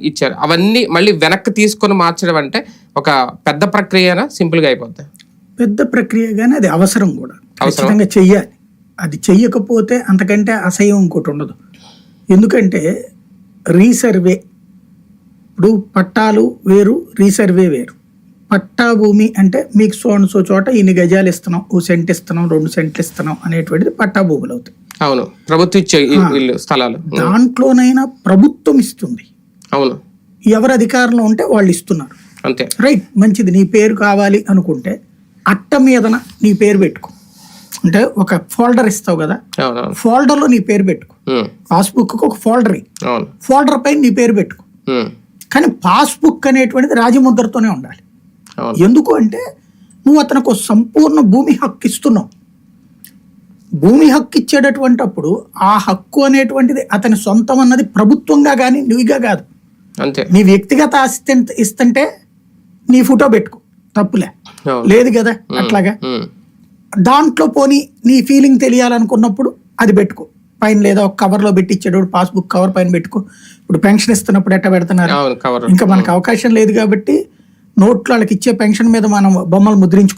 ఇచ్చారు. అవన్నీ మళ్ళీ వెనక్కి తీసుకొని మార్చడం అంటే ఒక పెద్ద ప్రక్రియనా సింపుల్గా అయిపోద్ది? పెద్ద ప్రక్రియ కానీ అది అవసరం కూడా. ఖచ్చితంగా చెయ్యాలి. అది చెయ్యకపోతే అంతకంటే అసహ్యం ఇంకోటి ఉండదు. ఎందుకంటే రీసర్వే. ఇప్పుడు పట్టాలు వేరు రీసర్వే వేరు. పట్టా భూమి అంటే మీకు సో చోట ఇన్ని గజాలు ఇస్తున్నాం ఓ సెంట్ ఇస్తున్నాం రెండు సెంట్లు ఇస్తున్నాం అనేటువంటిది పట్టా భూములు అవుతాయి అవును. ప్రభుత్వం ఇచ్చే స్థలాలు. దాంట్లోనైనా ప్రభుత్వం ఇస్తుంది. అవును. ఎవరు అధికారంలో ఉంటే వాళ్ళు ఇస్తున్నారు. అంతే. రైట్ మంచిది నీ పేరు కావాలి అనుకుంటే అట్ట మీదన నీ పేరు పెట్టుకో. అంటే ఒక ఫోల్డర్ ఇస్తావు కదా ఫోల్డర్లో నీ పేరు పెట్టుకో. పాస్బుక్ ఒక ఫోల్డర్ ఫోల్డర్ పైన నీ పేరు పెట్టుకో. కానీ పాస్బుక్ అనేటువంటిది రాజముద్రతోనే ఉండాలి. ఎందుకు అంటే నువ్వు అతనికి సంపూర్ణ భూమి హక్కు ఇస్తున్నావు. భూమి హక్కు ఇచ్చేటటువంటి అప్పుడు ఆ హక్కు అనేటువంటిది అతని సొంతం అన్నది ప్రభుత్వంగా కానీ నువ్వుగా కాదు. అంతే. నీ వ్యక్తిగత ఆస్తి ఇస్తుంటే నీ ఫోటో పెట్టుకో తప్పులే. లేదు కదా అట్లాగా? దాంట్లో పోని నీ ఫీలింగ్ తెలియాలనుకున్నప్పుడు అది పెట్టుకో. పైన లేదా ఒక కవర్లో పెట్టి ఇచ్చేటప్పుడు పాస్బుక్ కవర్ పైన పెట్టుకో. ఇప్పుడు పెన్షన్ ఇస్తున్నప్పుడు ఎట్ట పెడుతున్నారు ఇంకా మనకు అవకాశం లేదు కాబట్టి నోట్లు వాళ్ళకి ఇచ్చే పెన్షన్ మీద మనం బొమ్మలు ముద్రించుకో